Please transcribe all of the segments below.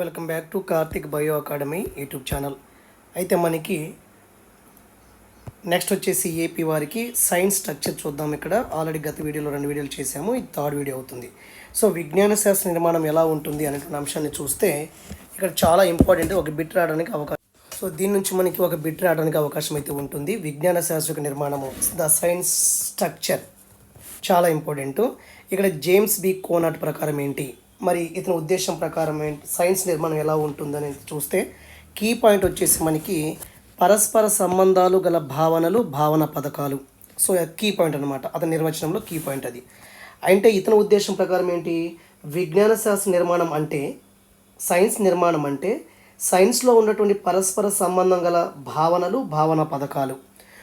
Welcome back to Karthik bio academy YouTube channel. అయితే మనకి next వచ్చేసి ఏపీ వారికి సైన్స్ స్ట్రక్చర్ చూద్దాం ఇక్కడ. ఆల్రెడీ గత వీడియోలో రెండు వీడియోలు చేశాము ఇది థర్డ్ వీడియో అవుతుంది. సో విజ్ఞాన శాస్త్ర నిర్మాణం ఎలా ఉంటుంది అనేటువంటి అంశాన్ని చూస్తే ఇక్కడ చాలా ఇంపార్టెంట్ ఒక బిట్ రావడానికి అవకాశం. సో దీని నుంచి మనకి ఒక బిట్ రావడానికి అవకాశం అయితే ఉంటుంది. విజ్ఞాన శాస్త్ర నిర్మాణము ద సైన్స్ స్ట్రక్చర్ చాలా ఇంపార్టెంట్ ఇక్కడ జేమ్స్ బి కోనాట్ ప్రకారం ఏంటి? మరి ఇతని ఉద్దేశం ప్రకారం ఏంటి? సైన్స్ నిర్మాణం ఎలా ఉంటుందని చూస్తే కీ పాయింట్ వచ్చేసి మనకి పరస్పర సంబంధాలు గల భావనలు భావన పథకాలు. సో కీ పాయింట్ అనమాట అతని నిర్వచనంలో కీ పాయింట్ అది. అంటే ఇతని ఉద్దేశం ప్రకారం ఏంటి? విజ్ఞాన శాస్త్ర నిర్మాణం అంటే సైన్స్ నిర్మాణం అంటే సైన్స్లో ఉన్నటువంటి పరస్పర సంబంధం గల భావనలు భావన పథకాలు.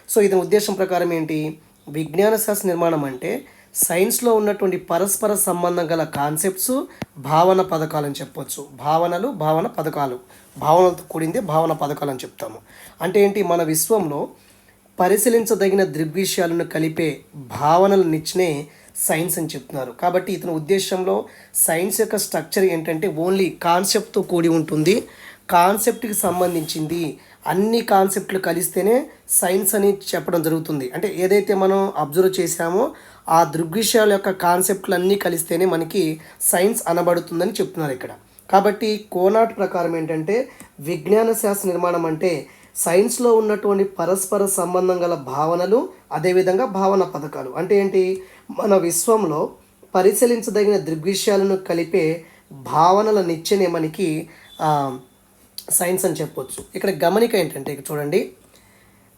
సో ఇతని ఉద్దేశం ప్రకారం ఏంటి? విజ్ఞాన శాస్త్ర నిర్మాణం అంటే సైన్స్లో ఉన్నటువంటి పరస్పర సంబంధం గల కాన్సెప్ట్స్ భావన పథకాలు అని చెప్పొచ్చు. భావనలు భావన పథకాలు. భావనలతో కూడిందే భావన పథకాలు అని చెప్తాము. అంటే ఏంటి? మన విశ్వంలో పరిశీలించదగిన దృగ్విషయాలను కలిపే భావనలనిచ్చినే సైన్స్ అని చెప్తున్నారు. కాబట్టి ఇతని ఉద్దేశంలో సైన్స్ యొక్క స్ట్రక్చర్ ఏంటంటే ఓన్లీ కాన్సెప్ట్తో కూడి ఉంటుంది. కాన్సెప్ట్కి సంబంధించింది అన్ని కాన్సెప్ట్లు కలిస్తేనే సైన్స్ అని చెప్పడం జరుగుతుంది. అంటే ఏదైతే మనం అబ్జర్వ్ చేశామో ఆ దృగ్విషయాల యొక్క కాన్సెప్ట్లు అన్నీ కలిస్తేనే మనకి సైన్స్ అనబడుతుందని చెప్తున్నారు ఇక్కడ. కాబట్టి కోనాట్ ప్రకారం ఏంటంటే విజ్ఞాన శాస్త్ర నిర్మాణం అంటే సైన్స్లో ఉన్నటువంటి పరస్పర సంబంధం గల భావనలు అదేవిధంగా భావన పథకాలు. అంటే ఏంటి? మన విశ్వంలో పరిశీలించదగిన దృగ్విషయాలను కలిపే భావనల నిచ్చెనే మనకి సైన్స్ అని చెప్పొచ్చు. ఇక్కడ గమనిక ఏంటంటే ఇక్కడ చూడండి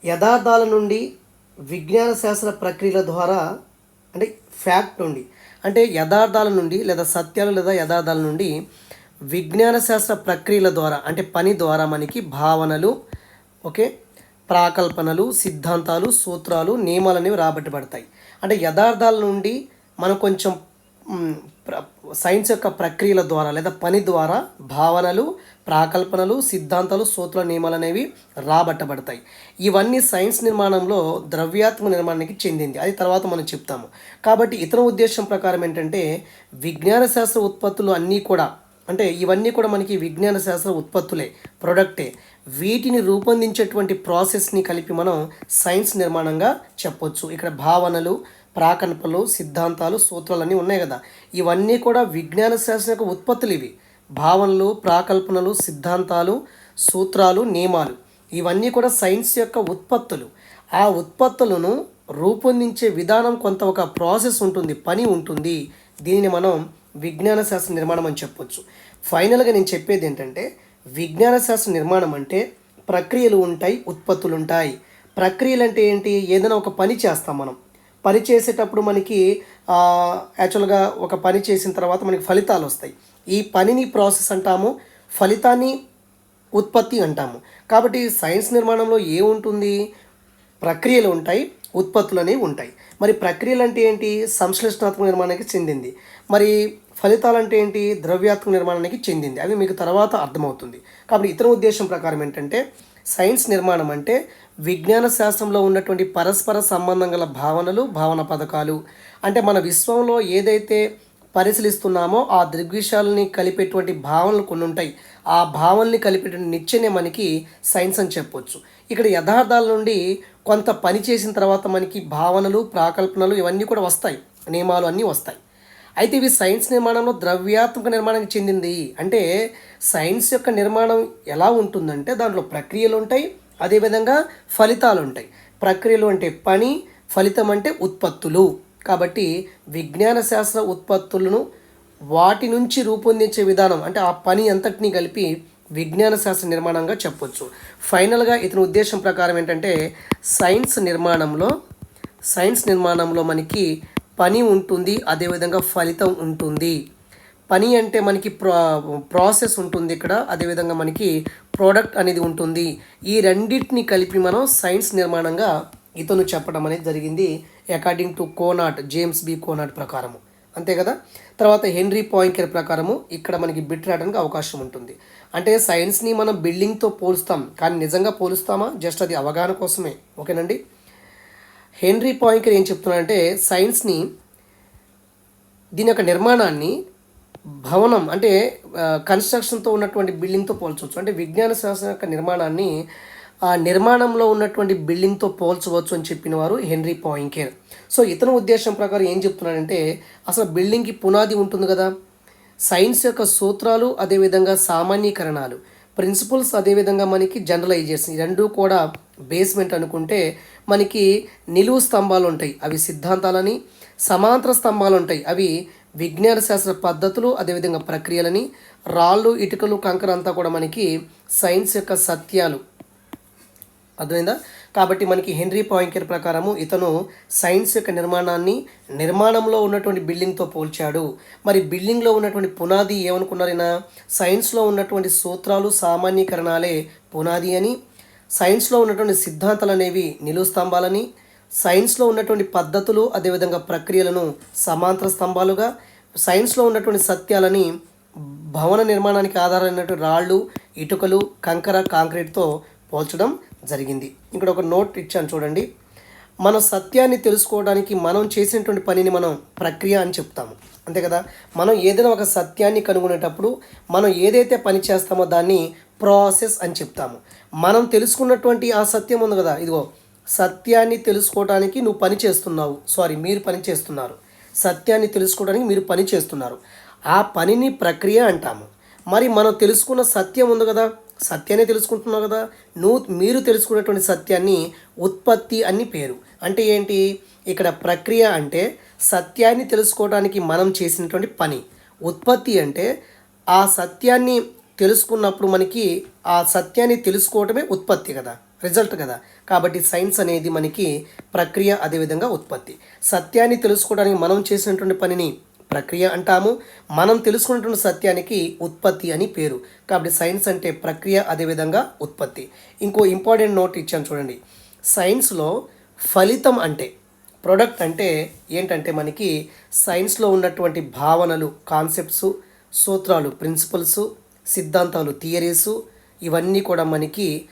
యథార్థాల నుండి విజ్ఞాన శాస్త్ర ప్రక్రియల ద్వారా అంటే ఫ్యాక్ట్ నుండి అంటే యథార్థాల నుండి లేదా సత్యాలు లేదా యథార్థాల నుండి విజ్ఞాన శాస్త్ర ప్రక్రియల ద్వారా అంటే పని ద్వారా మనకి భావనలు ఓకే ప్రాకల్పనలు సిద్ధాంతాలు సూత్రాలు నియమాలు అనేవి రాబట్టబడతాయి అంటే యథార్థాల నుండి మనం కొంచెం సైన్స్ యొక్క ప్రక్రియల ద్వారా లేదా పని ద్వారా భావనలు ప్రాకల్పనలు సిద్ధాంతాలు సూత్ర నియమాలు అనేవి రాబట్టబడతాయి. ఇవన్నీ సైన్స్ నిర్మాణంలో ద్రవ్యాత్మక నిర్మాణానికి చెందింది. అది తర్వాత మనం చెప్తాము. కాబట్టి ఇతర ఉద్దేశం ప్రకారం ఏంటంటే విజ్ఞాన శాస్త్ర ఉత్పత్తులు అన్నీ కూడా అంటే ఇవన్నీ కూడా మనకి విజ్ఞాన శాస్త్ర ఉత్పత్తులే ప్రొడక్టే. వీటిని రూపొందించేటువంటి ప్రాసెస్ని కలిపి మనం సైన్స్ నిర్మాణంగా చెప్పొచ్చు. ఇక్కడ భావనలు ప్రాకల్పనలు సిద్ధాంతాలు సూత్రాలు అన్నీ ఉన్నాయి కదా. ఇవన్నీ కూడా విజ్ఞాన శాస్త్రం యొక్క ఉత్పత్తులు ఇవి. భావనలు ప్రాకల్పనలు సిద్ధాంతాలు సూత్రాలు నియమాలు. ఇవన్నీ కూడా సైన్స్ యొక్క ఉత్పత్తులు. ఆ ఉత్పత్తులను రూపొందించే విధానం కొంత ఒక ప్రాసెస్ ఉంటుంది పని ఉంటుంది. దీనిని మనం విజ్ఞాన శాస్త్ర నిర్మాణం అని చెప్పొచ్చు. ఫైనల్గా నేను చెప్పేది ఏంటంటే విజ్ఞాన శాస్త్ర నిర్మాణం అంటే ప్రక్రియలు ఉంటాయి ఉత్పత్తులు ఉంటాయి. ప్రక్రియలు అంటే ఏంటి? ఏదైనా ఒక పని చేస్తాం మనం. పని చేసేటప్పుడు మనకి యాక్చువల్గా ఒక పని చేసిన తర్వాత మనకి ఫలితాలు వస్తాయి. ఈ పనిని ప్రాసెస్ అంటాము ఫలితాన్ని ఉత్పత్తి అంటాము. కాబట్టి సైన్స్ నిర్మాణంలో ఏముంటుంది ప్రక్రియలు ఉంటాయి ఉత్పత్తులు అనేవి ఉంటాయి. మరి ప్రక్రియలు అంటే ఏంటి? సంశ్లేషణాత్మక నిర్మాణానికి చెందింది. మరి ఫలితాలు అంటే ఏంటి? ద్రవ్యాత్మక నిర్మాణానికి చెందింది. అవి మీకు తర్వాత అర్థమవుతుంది. కాబట్టి ఇతర ఉద్దేశం ప్రకారం ఏంటంటే సైన్స్ నిర్మాణం అంటే విజ్ఞాన శాస్త్రంలో ఉన్నటువంటి పరస్పర సంబంధం గల భావనలు భావన పథకాలు. అంటే మన విశ్వంలో ఏదైతే పరిశీలిస్తున్నామో ఆ దృగ్విషయాలని కలిపేటువంటి భావనలు కొన్ని ఉంటాయి. ఆ భావనల్ని కలిపేటువంటి నిత్యనే మనకి సైన్స్ అని చెప్పొచ్చు. ఇక్కడ యథార్థాల నుండి కొంత పని చేసిన తర్వాత మనకి భావనలు ప్రాకల్పనలు ఇవన్నీ కూడా వస్తాయి. నియమాలు అన్నీ వస్తాయి. అయితే ఇవి సైన్స్ నిర్మాణంలో ద్రవ్యాత్మక నిర్మాణానికి చెందింది. అంటే సైన్స్ యొక్క నిర్మాణం ఎలా ఉంటుందంటే దాంట్లో ప్రక్రియలు ఉంటాయి అదేవిధంగా ఫలితాలు ఉంటాయి. ప్రక్రియలు అంటే పని ఫలితం అంటే ఉత్పత్తులు. కాబట్టి విజ్ఞాన శాస్త్ర ఉత్పత్తులను వాటి నుంచి రూపొందించే విధానం అంటే ఆ పని అంతటినీ కలిపి విజ్ఞాన శాస్త్ర నిర్మాణంగా చెప్పొచ్చు. ఫైనల్గా ఇతని ఉద్దేశం ప్రకారం ఏంటంటే సైన్స్ నిర్మాణంలో సైన్స్ నిర్మాణంలో మనకి పని ఉంటుంది అదేవిధంగా ఫలితం ఉంటుంది. పని అంటే మనకి ప్రా ప్రాసెస్ ఉంటుంది ఇక్కడ అదేవిధంగా మనకి ప్రోడక్ట్ అనేది ఉంటుంది. ఈ రెండింటిని కలిపి మనం సైన్స్ నిర్మాణంగా ఇతను చెప్పడం అనేది జరిగింది according to Conant James B Conant ప్రకారము. అంతే కదా? తర్వాత హెన్రీ పాయింకర్ ప్రకారము ఇక్కడ మనకి బిట్ రావడానికి అవకాశం ఉంటుంది. అంటే సైన్స్ని మనం బిల్డింగ్తో పోలుస్తాం కానీ నిజంగా పోలుస్తామా? జస్ట్ అది అవగాహన కోసమే. ఓకేనండి? హెన్రీ పాయింకర్ ఏం చెప్తున్నాడంటే సైన్స్ని దీని యొక్క నిర్మాణాన్ని భవనం అంటే కన్స్ట్రక్షన్తో ఉన్నటువంటి బిల్డింగ్తో పోల్చవచ్చు. అంటే విజ్ఞాన శాస్త్రం యొక్క నిర్మాణాన్ని ఆ నిర్మాణంలో ఉన్నటువంటి బిల్డింగ్తో పోల్చవచ్చు అని చెప్పిన వారు హెన్రీ పాయింకేర్ సో ఇతను ఉద్దేశం ప్రకారం ఏం చెప్తున్నాడంటే అసలు బిల్డింగ్కి పునాది ఉంటుంది కదా. సైన్స్ యొక్క సూత్రాలు అదేవిధంగా సామాన్యీకరణాలు. ప్రిన్సిపల్స్ అదేవిధంగా మనకి జనరలైజేషన్. ఈ రెండు కూడా బేస్మెంట్ అనుకుంటే మనకి నిలువు స్తంభాలు ఉంటాయి అవి సిద్ధాంతాలని సమాంతర స్తంభాలు ఉంటాయి అవి విజ్ఞాన శాస్త్ర పద్ధతులు అదేవిధంగా ప్రక్రియలని రాళ్ళు ఇటుకలు కంకర అంతా కూడా మనకి సైన్స్ యొక్క సత్యాలు. అర్థమైందా? కాబట్టి మనకి హెన్రీ పాయింకర్ ప్రకారము ఇతను సైన్స్ యొక్క నిర్మాణాన్ని నిర్మాణంలో ఉన్నటువంటి బిల్డింగ్తో పోల్చాడు. మరి బిల్డింగ్లో ఉన్నటువంటి పునాది ఏమనుకున్నారైనా? సైన్స్లో ఉన్నటువంటి సూత్రాలు సామాన్యీకరణాలే పునాది అని సైన్స్లో ఉన్నటువంటి సిద్ధాంతాలు అనేవి నిలువు స్తంభాలని సైన్స్లో ఉన్నటువంటి పద్ధతులు అదేవిధంగా ప్రక్రియలను సమాంతర స్తంభాలుగా సైన్స్లో ఉన్నటువంటి సత్యాలని భవన నిర్మాణానికి ఆధారమైనటువంటి రాళ్ళు ఇటుకలు కంకర కాంక్రీట్తో పోల్చడం జరిగింది. ఇక్కడ ఒక నోట్ ఇచ్చాను చూడండి. మన సత్యాన్ని తెలుసుకోవడానికి మనం చేసినటువంటి పనిని మనం ప్రక్రియ అని చెప్తాము. అంతే కదా? మనం ఏదైనా ఒక సత్యాన్ని కనుగొనేటప్పుడు మనం ఏదైతే పని చేస్తామో దాన్ని ప్రాసెస్ అని చెప్తాము. మనం తెలుసుకున్నటువంటి ఆ సత్యం ఉంది కదా. ఇదిగో సత్యాన్ని తెలుసుకోవడానికి నువ్వు పని చేస్తున్నావు. సారీ మీరు పని చేస్తున్నారు. సత్యాన్ని తెలుసుకోవడానికి మీరు పని చేస్తున్నారు. ఆ పనిని ప్రక్రియ అంటాము. మరి మనం తెలుసుకున్న సత్యం ఉంది కదా. సత్యాన్ని తెలుసుకుంటున్నావు కదా. నువ్వు మీరు తెలుసుకున్నటువంటి సత్యాన్ని ఉత్పత్తి అని పేరు. అంటే ఏంటి? ఇక్కడ ప్రక్రియ అంటే సత్యాన్ని తెలుసుకోవడానికి మనం చేసినటువంటి పని. ఉత్పత్తి అంటే ఆ సత్యాన్ని తెలుసుకున్నప్పుడు మనకి ఆ సత్యాన్ని తెలుసుకోవటమే ఉత్పత్తి కదా రిజల్ట్ కదా. కాబట్టి సైన్స్ అనేది మనకి ప్రక్రియ అదేవిధంగా ఉత్పత్తి. సత్యాన్ని తెలుసుకోవడానికి మనం చేసినటువంటి పనిని ప్రక్రియ అంటాము. మనం తెలుసుకున్నటువంటి సత్యానికి ఉత్పత్తి అని పేరు. కాబట్టి సైన్స్ అంటే ప్రక్రియ అదేవిధంగా ఉత్పత్తి. ఇంకో ఇంపార్టెంట్ నోట్ ఇచ్చాను చూడండి. సైన్స్లో ఫలితం అంటే ప్రొడక్ట్ అంటే ఏంటంటే మనకి సైన్స్లో ఉన్నటువంటి భావనలు కాన్సెప్ట్స్ సూత్రాలు ప్రిన్సిపల్స్ సిద్ధాంతాలు థియరీసు ఇవన్నీ కూడా మనకి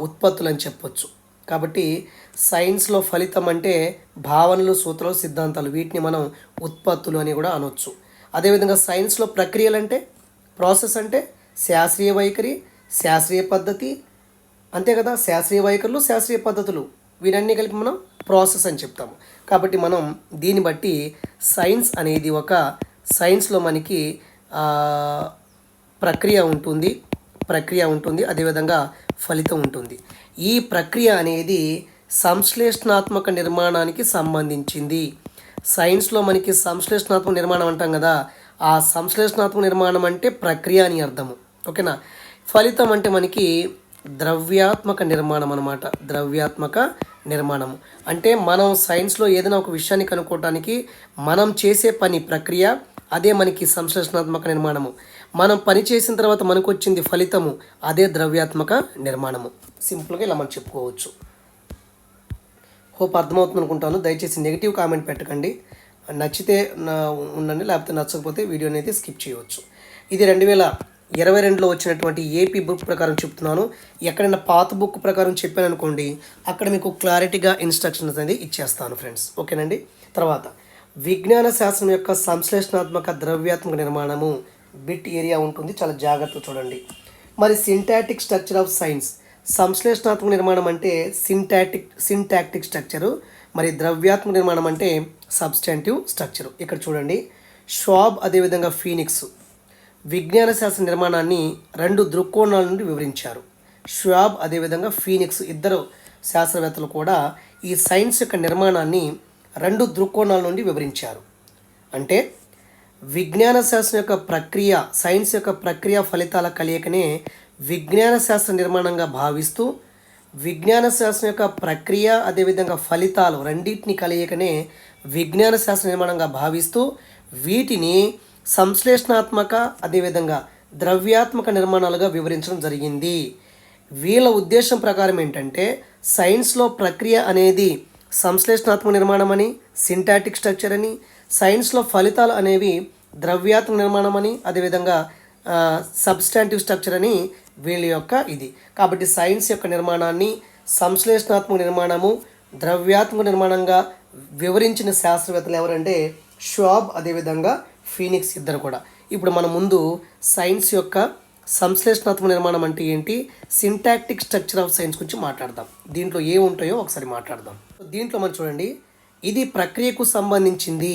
ఉత్పత్తులు అని చెప్పొచ్చు. కాబట్టి సైన్స్లో ఫలితం అంటే భావనలు సూత్రాలు సిద్ధాంతాలు. వీటిని మనం ఉత్పత్తులు అని కూడా అనొచ్చు. అదేవిధంగా సైన్స్లో ప్రక్రియలు అంటే ప్రాసెస్ అంటే శాస్త్రీయ వైఖరి శాస్త్రీయ పద్ధతి. అంతే కదా? శాస్త్రీయ వైఖరులు శాస్త్రీయ పద్ధతులు. వీరన్నీ కలిపి మనం ప్రాసెస్ అని చెప్తాము. కాబట్టి మనం దీన్ని బట్టి సైన్స్ అనేది ఒక సైన్స్లో మనకి ప్రక్రియ ఉంటుంది ప్రక్రియ ఉంటుంది అదేవిధంగా ఫలితం ఉంటుంది. ఈ ప్రక్రియ అనేది సంశ్లేషణాత్మక నిర్మాణానికి సంబంధించింది. సైన్స్లో మనకి సంశ్లేషణాత్మక నిర్మాణం అంటాం కదా ఆ సంశ్లేషణాత్మక నిర్మాణం అంటే ప్రక్రియ అని అర్థము. ఓకేనా? ఫలితం అంటే మనకి ద్రవ్యాత్మక నిర్మాణం అనమాట ద్రవ్యాత్మక నిర్మాణము. అంటే మనం సైన్స్లో ఏదైనా ఒక విషయాన్ని కనుక్కోవడానికి మనం చేసే పని ప్రక్రియ అదే మనకి సంశ్లేషణాత్మక నిర్మాణము. మనం పని చేసిన తర్వాత మనకు వచ్చింది ఫలితము అదే ద్రవ్యాత్మక నిర్మాణము. సింపుల్గా ఇలా మనం చెప్పుకోవచ్చు. హోప్ అర్థమవుతుంది అనుకుంటాను దయచేసి నెగిటివ్ కామెంట్ పెట్టకండి. నచ్చితే నా ఉండండి లేకపోతే నచ్చకపోతే వీడియోని అయితే స్కిప్ చేయవచ్చు. ఇది రెండు వేల ఇరవై రెండులో వచ్చినటువంటి ఏపీ బుక్ ప్రకారం చెప్తున్నాను. ఎక్కడైనా పాత బుక్ ప్రకారం చెప్పాను అనుకోండి అక్కడ మీకు క్లారిటీగా ఇన్స్ట్రక్షన్స్ అనేది ఇచ్చేస్తాను ఫ్రెండ్స్ ఓకేనండి తర్వాత విజ్ఞాన శాస్త్రం యొక్క సంశ్లేషణాత్మక ద్రవ్యాత్మక నిర్మాణము. బిట్ ఏరియా ఉంటుంది. చాలా జాగ్రత్తగా చూడండి. మరి సింటాటిక్ స్ట్రక్చర్ ఆఫ్ సైన్స్. సంశ్లేషణాత్మక నిర్మాణం అంటే సింటాటిక్ సింటాక్టిక్ స్ట్రక్చరు. మరి ద్రవ్యాత్మక నిర్మాణం అంటే సబ్స్టాంటివ్ స్ట్రక్చరు. ఇక్కడ చూడండి. షాబ్ అదేవిధంగా ఫీనిక్స్. విజ్ఞాన శాస్త్ర నిర్మాణాన్ని రెండు దృక్కోణాల నుండి వివరించారు. షాబ్ అదేవిధంగా ఫీనిక్స్ ఇద్దరు శాస్త్రవేత్తలు కూడా ఈ సైన్స్ యొక్క నిర్మాణాన్ని రెండు దృక్కోణాల నుండి వివరించారు. అంటే విజ్ఞాన శాస్త్రం యొక్క ప్రక్రియ సైన్స్ యొక్క ప్రక్రియ ఫలితాల కలయికనే విజ్ఞాన శాస్త్ర నిర్మాణంగా భావిస్తూ విజ్ఞాన శాస్త్రం యొక్క ప్రక్రియ అదేవిధంగా ఫలితాలు రెండింటిని కలయికనే విజ్ఞాన శాస్త్ర నిర్మాణంగా భావిస్తూ వీటిని సంశ్లేషణాత్మక అదేవిధంగా ద్రవ్యాత్మక నిర్మాణాలుగా వివరించడం జరిగింది. వీళ్ళ ఉద్దేశం ప్రకారం ఏంటంటే సైన్స్లో ప్రక్రియ అనేది సంశ్లేషణాత్మక నిర్మాణం అని సింటాటిక్ స్ట్రక్చర్ అని సైన్స్లో ఫలితాలు అనేవి ద్రవ్యాత్మక నిర్మాణం అని అదేవిధంగా సబ్స్టాంటివ్ స్ట్రక్చర్ అని వీళ్ళ యొక్క ఇది. కాబట్టి సైన్స్ యొక్క నిర్మాణాన్ని సంశ్లేషణాత్మక నిర్మాణము ద్రవ్యాత్మక నిర్మాణంగా వివరించిన శాస్త్రవేత్తలు ఎవరంటే షాబ్ అదేవిధంగా ఫీనిక్స్ ఇద్దరు కూడా. ఇప్పుడు మన ముందు సైన్స్ యొక్క సంశ్లేషణాత్మక నిర్మాణం అంటే ఏంటి? సింటాక్టిక్ స్ట్రక్చర్ ఆఫ్ సైన్స్ గురించి మాట్లాడదాం. దీంట్లో ఏ ఉంటాయో ఒకసారి మాట్లాడదాం. దీంట్లో మనం చూడండి. ఇది ప్రక్రియకు సంబంధించింది.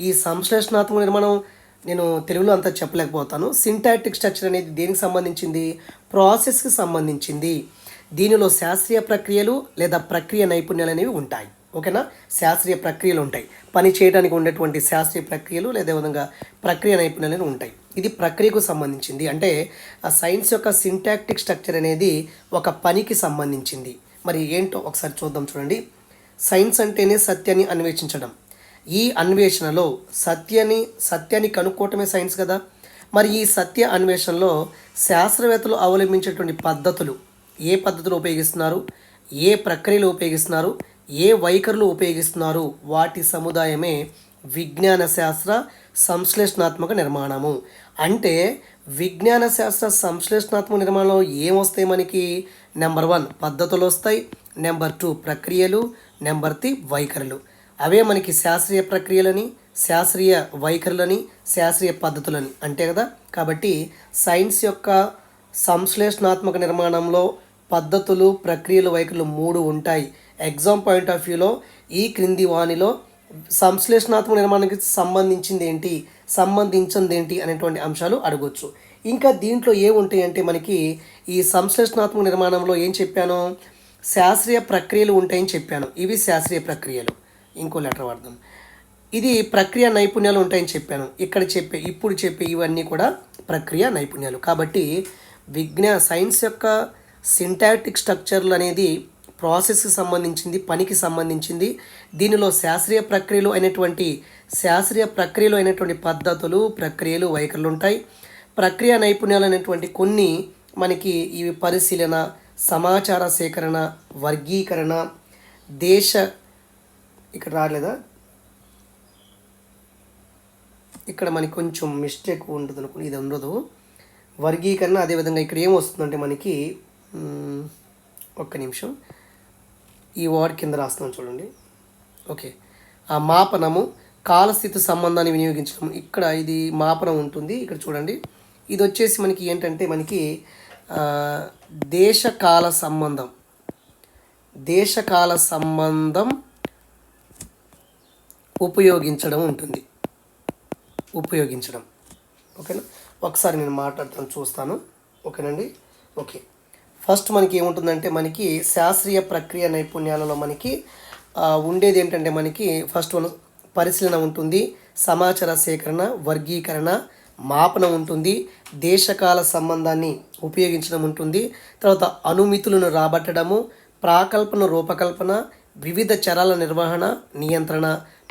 ఈ సంశ్లేషణాత్మక నిర్మాణం నేను తెలుగులో అంతా చెప్పలేకపోతాను. సింటాటిక్ స్ట్రక్చర్ అనేది దేనికి సంబంధించింది? ప్రాసెస్కి సంబంధించింది. దీనిలో శాస్త్రీయ ప్రక్రియలు లేదా ప్రక్రియ నైపుణ్యాలు అనేవి ఉంటాయి. ఓకేనా? శాస్త్రీయ ప్రక్రియలు ఉంటాయి. పని చేయడానికి ఉండేటువంటి శాస్త్రీయ ప్రక్రియలు లేదా విధంగా ప్రక్రియ నైపుణ్యాలు అనేవి ఉంటాయి. ఇది ప్రక్రియకు సంబంధించింది. అంటే ఆ సైన్స్ యొక్క సింటాక్టిక్ స్ట్రక్చర్ అనేది ఒక పనికి సంబంధించింది. మరి ఏంటో ఒకసారి చూద్దాం చూడండి. సైన్స్ అంటేనే సత్యాన్ని అన్వేషించడం. ఈ అన్వేషణలో సత్యని సత్యాన్ని కనుక్కోవటమే సైన్స్ కదా? మరి ఈ సత్య అన్వేషణలో శాస్త్రవేత్తలు అవలంబించేటువంటి పద్ధతులు ఏ పద్ధతులు ఉపయోగిస్తున్నారు? ఏ ప్రక్రియలు ఉపయోగిస్తున్నారు? ఏ వైఖరులు ఉపయోగిస్తున్నారు? వాటి సముదాయమే విజ్ఞాన శాస్త్ర సంశ్లేషణాత్మక నిర్మాణము. అంటే విజ్ఞాన శాస్త్ర సంశ్లేషణాత్మక నిర్మాణంలో ఏమొస్తాయి మనకి? నెంబర్ వన్ పద్ధతులు వస్తాయి. నెంబర్ టూ ప్రక్రియలు. నెంబర్ త్రీ వైఖరులు. అవే మనకి శాస్త్రీయ ప్రక్రియలని శాస్త్రీయ వైఖరులని శాస్త్రీయ పద్ధతులని. అంతే కదా? కాబట్టి సైన్స్ యొక్క సంశ్లేషణాత్మక నిర్మాణంలో పద్ధతులు ప్రక్రియలు వైఖరులు మూడు ఉంటాయి. ఎగ్జామ్ పాయింట్ ఆఫ్ వ్యూలో ఈ క్రింది వానిలో సంశ్లేషణాత్మక నిర్మాణానికి సంబంధించింది ఏంటి సంబంధించింది ఏంటి అనేటువంటి అంశాలు అడగొచ్చు. ఇంకా దీంట్లో ఏముంటాయి అంటే మనకి ఈ సంశ్లేషణాత్మక నిర్మాణంలో ఏం చెప్పాను? శాస్త్రీయ ప్రక్రియలు ఉంటాయని చెప్పాను. ఇవి శాస్త్రీయ ప్రక్రియలు. ఇంకో లెటర్ వాడదాం. ఇది ప్రక్రియ నైపుణ్యాలు ఉంటాయని చెప్పాను. ఇక్కడ చెప్పే ఇప్పుడు చెప్పే ఇవన్నీ కూడా ప్రక్రియ నైపుణ్యాలు. కాబట్టి విజ్ఞా సైన్స్ యొక్క సింటాటిక్ స్ట్రక్చర్లు అనేది ప్రాసెస్కి సంబంధించింది పనికి సంబంధించింది. దీనిలో శాస్త్రీయ ప్రక్రియలు అయినటువంటి శాస్త్రీయ ప్రక్రియలు అయినటువంటి పద్ధతులు ప్రక్రియలు వైఖరులు ఉంటాయి. ప్రక్రియ నైపుణ్యాలు అనేటువంటి కొన్ని మనకి ఇవి పరిశీలన సమాచార సేకరణ వర్గీకరణ దేశ ఇక్కడ రాలేదా? ఇక్కడ మనకి కొంచెం మిస్టేక్ ఉంటుంది అనుకుని ఇది ఉండదు. వర్గీకరణ అదేవిధంగా ఇక్కడ ఏమొస్తుందంటే మనకి ఒక్క నిమిషం. ఈ వార్డ్ కింద రాస్తున్నాం చూడండి. ఓకే. ఆ మాపనము కాలస్థితి సంబంధాన్ని వినియోగించడం. ఇక్కడ ఇది మాపనం ఉంటుంది. ఇక్కడ చూడండి. ఇది వచ్చేసి మనకి ఏంటంటే మనకి దేశకాల సంబంధం. దేశకాల సంబంధం ఉపయోగించడం ఉంటుంది. ఉపయోగించడం. ఓకేనా? ఒకసారి నేను మాట్లాడతాను చూస్తాను. ఓకేనండి? ఓకే. ఫస్ట్ మనకి ఏముంటుందంటే మనకి శాస్త్రీయ ప్రక్రియ నైపుణ్యాలలో మనకి ఉండేది ఏంటంటే మనకి ఫస్ట్ వన్ పరిశీలన ఉంటుంది సమాచార సేకరణ వర్గీకరణ మాపనం ఉంటుంది దేశకాల సంబంధాన్ని ఉపయోగించడం ఉంటుంది తర్వాత అనుమితులను రాబట్టడము ప్రాకల్పన రూపకల్పన వివిధ చరాల నిర్వహణ నియంత్రణ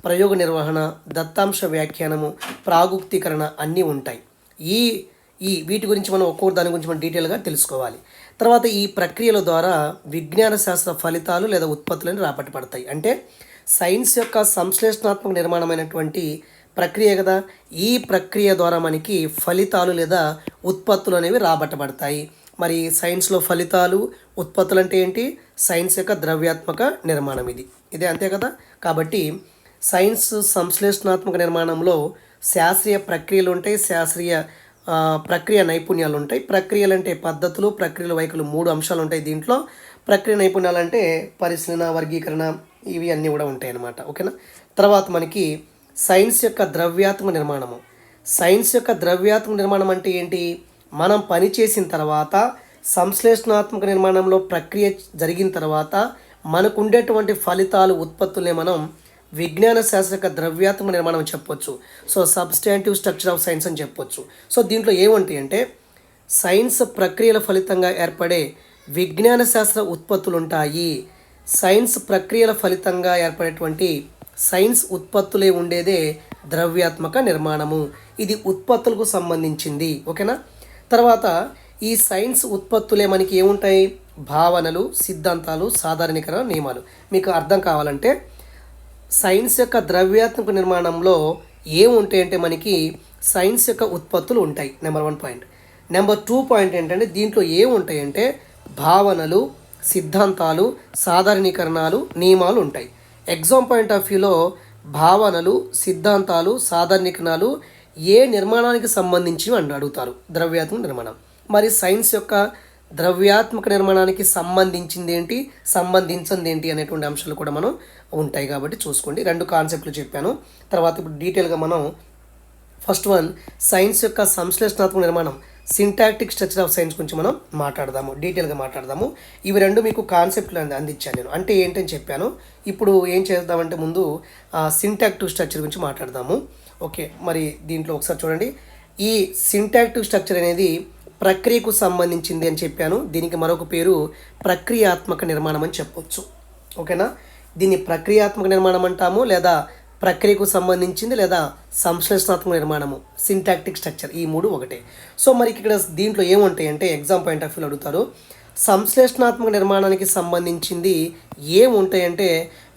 ప్రయోగ నిర్వహణ దత్తాంశ వ్యాఖ్యానము ప్రాగుక్తీకరణ అన్నీ ఉంటాయి. ఈ ఈ వీటి గురించి మనం ఒక్కొక్క దాని గురించి మనం డీటెయిల్గా తెలుసుకోవాలి. తర్వాత ఈ ప్రక్రియల ద్వారా విజ్ఞాన శాస్త్ర ఫలితాలు లేదా ఉత్పత్తులను రాబట్టబడతాయి అంటే సైన్స్ యొక్క సంశ్లేషణాత్మక నిర్మాణమైనటువంటి ప్రక్రియ కదా ఈ ప్రక్రియ ద్వారా మనకి ఫలితాలు లేదా ఉత్పత్తులు అనేవి రాబట్టబడతాయి మరి సైన్స్లో ఫలితాలు ఉత్పత్తులు అంటే ఏంటి? సైన్స్ యొక్క ద్రవ్యాత్మక నిర్మాణం ఇది. ఇదే అంతే కదా? కాబట్టి సైన్స్ సంశ్లేషణాత్మక నిర్మాణంలో శాస్త్రీయ ప్రక్రియలు ఉంటాయి శాస్త్రీయ ప్రక్రియ నైపుణ్యాలు ఉంటాయి ప్రక్రియలు అంటే పద్ధతులు ప్రక్రియల వైఖరులు మూడు అంశాలు ఉంటాయి దీంట్లో. ప్రక్రియ నైపుణ్యాలు అంటే పరిశీలన వర్గీకరణ ఇవి అన్నీ కూడా ఉంటాయి అన్నమాట ఓకేనా? తర్వాత మనకి సైన్స్ యొక్క ద్రవ్యాత్మక నిర్మాణము. సైన్స్ యొక్క ద్రవ్యాత్మక నిర్మాణం అంటే ఏంటి? మనం పని చేసిన తర్వాత సంశ్లేషణాత్మక నిర్మాణంలో ప్రక్రియ జరిగిన తర్వాత మనకు ఉండేటువంటి ఫలితాలు ఉత్పత్తులనే మనం విజ్ఞాన శాస్త్ర ద్రవ్యాత్మక నిర్మాణం చెప్పొచ్చు. So substantive structure of science అని చెప్పొచ్చు. సో దీంట్లో ఏముంటాయి అంటే సైన్స్ ప్రక్రియల ఫలితంగా ఏర్పడే విజ్ఞాన శాస్త్ర ఉత్పత్తులు ఉంటాయి సైన్స్ ప్రక్రియల ఫలితంగా ఏర్పడేటువంటి సైన్స్ ఉత్పత్తులే ఉండేదే ద్రవ్యాత్మక నిర్మాణము. ఇది ఉత్పత్తులకు సంబంధించింది. ఓకేనా? తర్వాత ఈ సైన్స్ ఉత్పత్తులే మనకి ఏముంటాయి? భావనలు సిద్ధాంతాలు సాధారణీకరణ నియమాలు. మీకు అర్థం కావాలంటే సైన్స్ యొక్క ద్రవ్యాత్మక నిర్మాణంలో ఏముంటాయి అంటే మనకి సైన్స్ యొక్క ఉత్పత్తులు ఉంటాయి number one point number two point ఏంటంటే దీంట్లో ఏముంటాయి అంటే భావనలు సిద్ధాంతాలు సాధారణీకరణాలు నియమాలు ఉంటాయి. ఎగ్జామ్ పాయింట్ ఆఫ్ వ్యూలో భావనలు సిద్ధాంతాలు సాధారణీకరణాలు ఏ నిర్మాణానికి సంబంధించి అని అడుగుతారు ద్రవ్యాత్మక నిర్మాణం. మరి సైన్స్ యొక్క ద్రవ్యాత్మక నిర్మాణానికి సంబంధించింది ఏంటి సంబంధించింది ఏంటి అనేటువంటి అంశాలు కూడా మనం ఉంటాయి కాబట్టి చూసుకోండి. రెండు కాన్సెప్ట్లు చెప్పాను. తర్వాత ఇప్పుడు డీటెయిల్గా మనం ఫస్ట్ వన్ సైన్స్ యొక్క సంశ్లేషణాత్మక నిర్మాణం సింటాక్టిక్ స్ట్రక్చర్ ఆఫ్ సైన్స్ గురించి మనం మాట్లాడదాము. డీటెయిల్గా మాట్లాడదాము. ఇవి రెండు మీకు కాన్సెప్ట్లు అందించాను నేను. అంటే ఏంటని చెప్పాను? ఇప్పుడు ఏం చేద్దామంటే ముందు సింటాక్టివ్ స్ట్రక్చర్ గురించి మాట్లాడదాము. ఓకే మరి దీంట్లో ఒకసారి చూడండి. ఈ సింటాక్టివ్ స్ట్రక్చర్ అనేది ప్రక్రియకు సంబంధించింది అని చెప్పాను. దీనికి మరొక పేరు ప్రక్రియాత్మక నిర్మాణం అని చెప్పొచ్చు. ఓకేనా? దీన్ని ప్రక్రియాత్మక నిర్మాణం అంటాము లేదా ప్రక్రియకు సంబంధించింది లేదా సంశ్లేషణాత్మక నిర్మాణము సింటాక్టిక్ స్ట్రక్చర్ ఈ మూడు ఒకటే. సో మరి ఇక్కడ దీంట్లో ఏముంటాయి అంటే ఎగ్జామ్ పాయింట్ ఆఫ్ వ్యూలో అడుగుతారు. సంశ్లేషణాత్మక నిర్మాణానికి సంబంధించింది ఏముంటాయంటే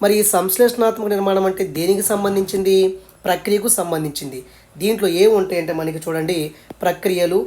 మరి ఈ సంశ్లేషణాత్మక నిర్మాణం అంటే దేనికి సంబంధించింది? ప్రక్రియకు సంబంధించింది. దీంట్లో ఏముంటాయంటే మనకి చూడండి ప్రక్రియలు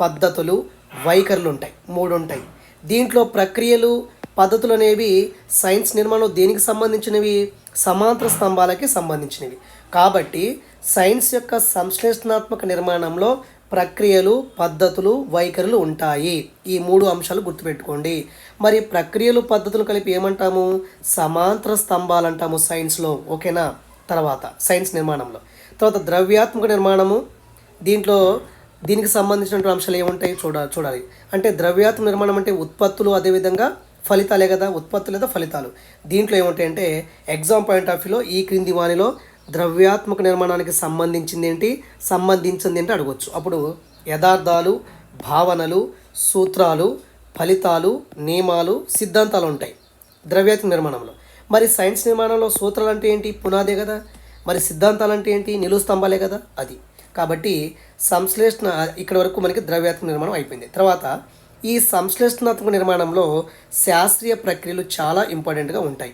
పద్ధతులు వైఖరులు ఉంటాయి. మూడు ఉంటాయి. దీంట్లో ప్రక్రియలు పద్ధతులు అనేవి సైన్స్ నిర్మాణం దేనికి సంబంధించినవి? సమాంతర స్తంభాలకి సంబంధించినవి. కాబట్టి సైన్స్ యొక్క సంశ్లేషణాత్మక నిర్మాణంలో ప్రక్రియలు పద్ధతులు వైఖరులు ఉంటాయి. ఈ మూడు అంశాలు గుర్తుపెట్టుకోండి. మరి ప్రక్రియలు పద్ధతులు కలిపి ఏమంటాము? సమాంతర స్తంభాలు అంటాము సైన్స్లో. ఓకేనా? తర్వాత సైన్స్ నిర్మాణంలో. తర్వాత ద్రవ్యాత్మక నిర్మాణము. దీంట్లో దీనికి సంబంధించినటువంటి అంశాలు ఏముంటాయి? చూడ చూడాలి. అంటే ద్రవ్యాత్మక నిర్మాణం అంటే ఉత్పత్తులు అదేవిధంగా ఫలితాలే కదా ఉత్పత్తులు లేదా ఫలితాలు. దీంట్లో ఏముంటాయంటే ఎగ్జామ్ పాయింట్ ఆఫ్ వ్యూలో ఈ క్రింది వాణిలో ద్రవ్యాత్మక నిర్మాణానికి సంబంధించింది ఏంటి సంబంధించింది ఏంటి అడగవచ్చు అప్పుడు యథార్థాలు భావనలు సూత్రాలు ఫలితాలు నియమాలు సిద్ధాంతాలు ఉంటాయి ద్రవ్యాత్మక నిర్మాణంలో. మరి సైన్స్ నిర్మాణంలో సూత్రాలు అంటే ఏంటి పునాదే కదా. మరి సిద్ధాంతాలు అంటే ఏంటి నిలువు స్తంభాలే కదా అది. కాబట్టి సంశ్లేషణ ఇక్కడ వరకు మనకి ద్రవ్యాత్మక నిర్మాణం అయిపోయింది. తర్వాత ఈ సంశ్లేషణాత్మక నిర్మాణంలో శాస్త్రీయ ప్రక్రియలు చాలా ఇంపార్టెంట్గా ఉంటాయి.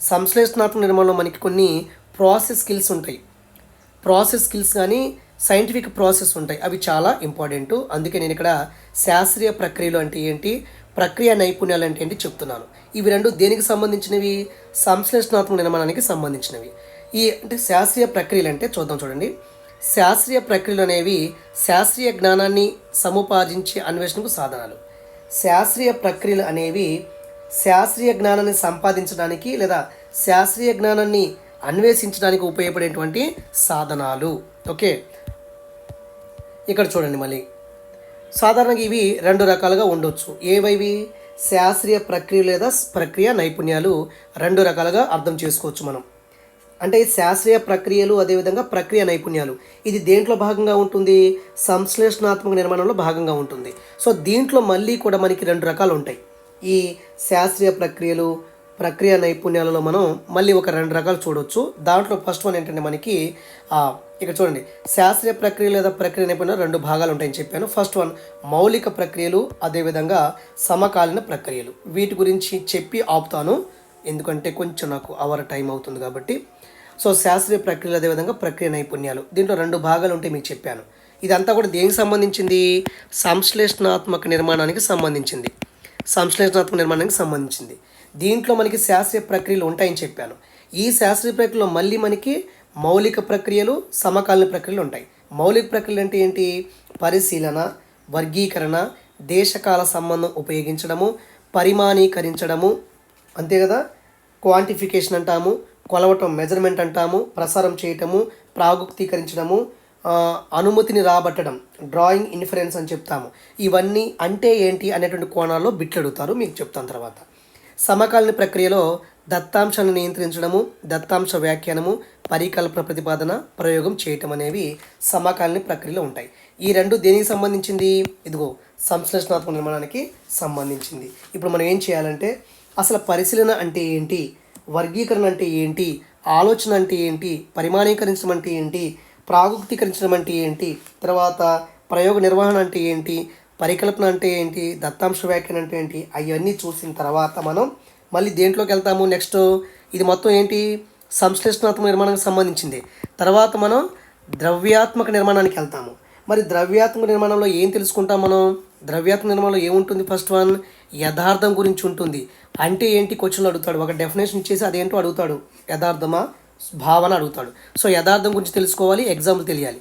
సంశ్లేషణాత్మక నిర్మాణంలో మనకి కొన్ని ప్రాసెస్ స్కిల్స్ ఉంటాయి. ప్రాసెస్ స్కిల్స్ కానీ సైంటిఫిక్ ప్రాసెస్ ఉంటాయి. అవి చాలా ఇంపార్టెంట్. అందుకే నేను ఇక్కడ శాస్త్రీయ ప్రక్రియలు అంటే ఏంటి ప్రక్రియ నైపుణ్యాలు అంటే ఏంటి చెప్తున్నాను. ఇవి రెండు దేనికి సంబంధించినవి? సంశ్లేషణాత్మక నిర్మాణానికి సంబంధించినవి. ఈ అంటే శాస్త్రీయ ప్రక్రియలు అంటే చూద్దాం చూడండి. శాస్త్రీయ ప్రక్రియలు అనేవి శాస్త్రీయ జ్ఞానాన్ని సముపార్జించే అన్వేషణకు సాధనాలు. శాస్త్రీయ ప్రక్రియలు అనేవి శాస్త్రీయ జ్ఞానాన్ని సంపాదించడానికి లేదా శాస్త్రీయ జ్ఞానాన్ని అన్వేషించడానికి ఉపయోగపడేటువంటి సాధనాలు. ఓకే? ఇక్కడ చూడండి మళ్ళీ. సాధారణంగా ఇవి రెండు రకాలుగా ఉండొచ్చు. ఏవైవి? శాస్త్రీయ ప్రక్రియ లేదా ప్రక్రియ నైపుణ్యాలు రెండు రకాలుగా అర్థం చేసుకోవచ్చు మనం. అంటే శాస్త్రీయ ప్రక్రియలు అదేవిధంగా ప్రక్రియ నైపుణ్యాలు. ఇది దేంట్లో భాగంగా ఉంటుంది? సంశ్లేషణాత్మక నిర్మాణంలో భాగంగా ఉంటుంది. సో దీంట్లో మళ్ళీ కూడా మనకి రెండు రకాలు ఉంటాయి. ఈ శాస్త్రీయ ప్రక్రియలు ప్రక్రియ నైపుణ్యాలలో మనం మళ్ళీ ఒక రెండు రకాలు చూడొచ్చు. దాంట్లో ఫస్ట్ వన్ ఏంటంటే మనకి ఇక్కడ చూడండి. శాస్త్రీయ ప్రక్రియ లేదా ప్రక్రియ నైపుణ్యాలు రెండు భాగాలు ఉంటాయని చెప్పాను. ఫస్ట్ వన్ మౌలిక ప్రక్రియలు అదేవిధంగా సమకాలీన ప్రక్రియలు. వీటి గురించి చెప్పి ఆపుతాను. ఎందుకంటే కొంచెం నాకు అవర్ టైం అవుతుంది కాబట్టి. సో శాస్త్రీయ ప్రక్రియలు అదేవిధంగా ప్రక్రియ నైపుణ్యాలు. దీంట్లో రెండు భాగాలు ఉంటాయి మీకు చెప్పాను. ఇదంతా కూడా దేనికి సంబంధించింది? సంశ్లేషణాత్మక నిర్మాణానికి సంబంధించింది. సంశ్లేషణాత్మక నిర్మాణానికి సంబంధించింది. దీంట్లో మనకి శాస్త్రీయ ప్రక్రియలు ఉంటాయని చెప్పాను. ఈ శాస్త్రీయ ప్రక్రియలో మళ్ళీ మనకి మౌలిక ప్రక్రియలు సమకాలీన ప్రక్రియలు ఉంటాయి. మౌలిక ప్రక్రియలు అంటే ఏంటి? పరిశీలన వర్గీకరణ దేశకాల సంబంధం ఉపయోగించడము పరిమాణీకరించడము అంతే కదా? క్వాంటిఫికేషన్ అంటాము. కొలవటం మెజర్మెంట్ అంటాము ప్రసారం చేయటము ప్రాగుక్తీకరించడము అనుమతిని రాబట్టడం డ్రాయింగ్ ఇన్ఫరెన్స్ అని చెప్తాము. ఇవన్నీ అంటే ఏంటి అనేటువంటి కోణాల్లో బిట్లు అడుగుతారు మీకు చెప్తాను తర్వాత. సమకాలీన ప్రక్రియలో దత్తాంశాలను నియంత్రించడము దత్తాంశ వ్యాఖ్యానము పరికల్పన ప్రతిపాదన ప్రయోగం చేయటం అనేవి సమకాలీన ప్రక్రియలో ఉంటాయి. ఈ రెండు దేనికి సంబంధించింది? ఇదిగో సంశ్లేషణాత్మక నిర్మాణానికి సంబంధించింది. ఇప్పుడు మనం ఏం చేయాలంటే అసలు పరిశీలన అంటే ఏంటి? వర్గీకరణ అంటే ఏంటి? ఆలోచన అంటే ఏంటి? పరిమాణీకరించడం అంటే ఏంటి? ప్రాగుక్తీకరించడం అంటే ఏంటి? తర్వాత ప్రయోగ నిర్వహణ అంటే ఏంటి? పరికల్పన అంటే ఏంటి? దత్తాంశ వ్యాఖ్యానం అంటే ఏంటి? అవన్నీ చూసిన తర్వాత మనం మళ్ళీ దేంట్లోకి వెళ్తాము? నెక్స్ట్ ఇది మొత్తం ఏంటి? సంశ్లేషణాత్మక నిర్మాణానికి సంబంధించింది. తర్వాత మనం ద్రవ్యాత్మక నిర్మాణానికి వెళ్తాము. మరి ద్రవ్యాత్మక నిర్మాణంలో ఏం తెలుసుకుంటాం మనం? ద్రవ్యాత్మక నిర్మాణంలో ఏముంటుంది ఫస్ట్ వన్ యథార్థం గురించి ఉంటుంది. అంటే ఏంటి క్వశ్చన్ అడుగుతాడు? ఒక డెఫినేషన్ ఇచ్చేసి అదేంటో అడుగుతాడు. యథార్థమా? భావన అడుగుతాడు. సో యథార్థం గురించి తెలుసుకోవాలి ఎగ్జాంపుల్ తెలియాలి.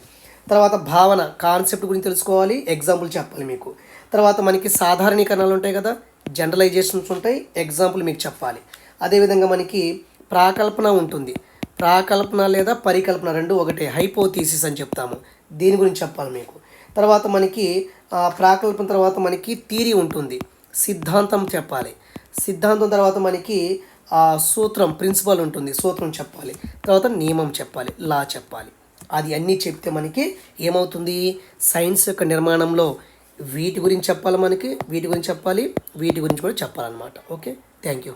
తర్వాత భావన కాన్సెప్ట్ గురించి తెలుసుకోవాలి ఎగ్జాంపుల్ చెప్పాలి మీకు. తర్వాత మనకి సాధారణీకరణలు ఉంటాయి కదా? జనరలైజేషన్స్ ఉంటాయి ఎగ్జాంపుల్ మీకు చెప్పాలి. అదేవిధంగా మనకి ప్రాకల్పన ఉంటుంది. ప్రాకల్పన లేదా పరికల్పన రెండు ఒకటే హైపోథీసిస్ అని చెప్తాము. దీని గురించి చెప్పాలి మీకు. తర్వాత మనకి ప్రాకల్పన తర్వాత మనకి థీరీ ఉంటుంది. సిద్ధాంతం చెప్పాలి. సిద్ధాంతం తర్వాత మనకి ఆ, సూత్రం ప్రిన్సిపల్ ఉంటుంది. సూత్రం చెప్పాలి. తర్వాత నియమం చెప్పాలి. లా చెప్పాలి. అది అన్నీ చెప్తే మనకి ఏమవుతుంది? సైన్స్ యొక్క నిర్మాణంలో వీటి గురించి చెప్పాలి మనకి వీటి గురించి చెప్పాలి వీటి గురించి కూడా చెప్పాలన్నమాట. Okay thank you